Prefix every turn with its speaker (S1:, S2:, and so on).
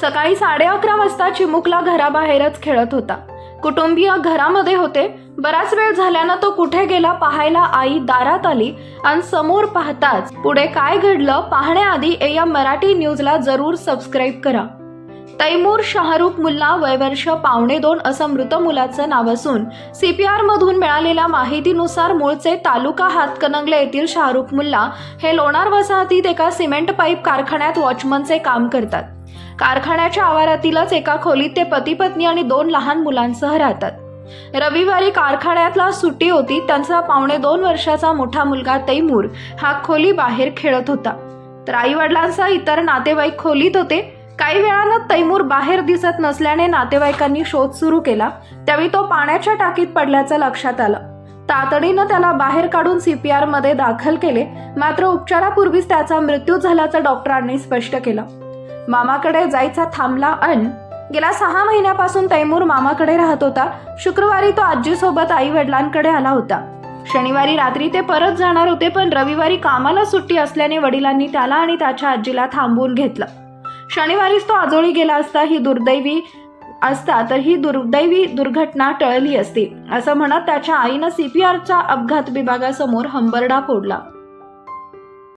S1: सकाळी साडे अकरा वाजता चिमुकला घराबाहेरच खेळत होता. कुटुंबीय घरामध्ये होते. बराच वेळ झाल्यानं तो कुठे गेला पाहायला आई दारात आली आणि समोर पाहताच पुढे काय घडलं पाहण्याआधी या मराठी न्यूजला जरूर सबस्क्राईब करा. तैमूर शाहरुख मुल्ला वयवर्ष पावणे दोन असं मृत मुलाचं नाव असून सीपीआर मधून मिळालेल्या माहितीनुसार मूळचे तालुका हातकणंगले येथील शाहरुख मुल्ला हे लोणार वसाहतीत एका सिमेंट पाईप कारखान्यात वॉचमनचे काम करतात. कारखान्याच्या आवारातीलच एका खोलीत ते पती पत्नी आणि दोन लहान मुलांसह राहतात. रविवारी कारखान्यातला सुट्टी होती त्यांचा पावणे दोन वर्षाचा मोठा मुलगा तैमूर हा खोली बाहेर खेळत होता. तर आई वडिलांचा इतर नातेवाईक खोलीत होते. काही वेळानं तैमूर बाहेर दिसत नसल्याने नातेवाईकांनी शोध सुरू केला. त्यावेळी तो पाण्याच्या टाकीत पडल्याचं लक्षात आलं. तातडीनं त्याला बाहेर काढून सीपीआरमध्ये दाखल केले. मात्र उपचारापूर्वीच त्याचा मृत्यू झाल्याचं डॉक्टरांनी स्पष्ट केलं. मामाकडे जायचा थांबला अन गेल्या सहा महिन्यापासून तैमूर मामाकडे राहत होता. शुक्रवारी तो आजीसोबत आई वडिलांकडे आला होता. शनिवारी रात्री ते परत जाणार होते पण रविवारी कामाला सुट्टी असल्याने वडिलांनी त्याला आणि त्याच्या आजीला थांबवून घेतलं. शनिवारीच तो आजोळी गेला असता ही दुर्दैवी असता तर ही दुर्दैवी दुर्घटना टळली असती असं म्हणत त्याच्या आईनं सीपीआरचा अपघात विभागासमोर हंबरडा फोडला.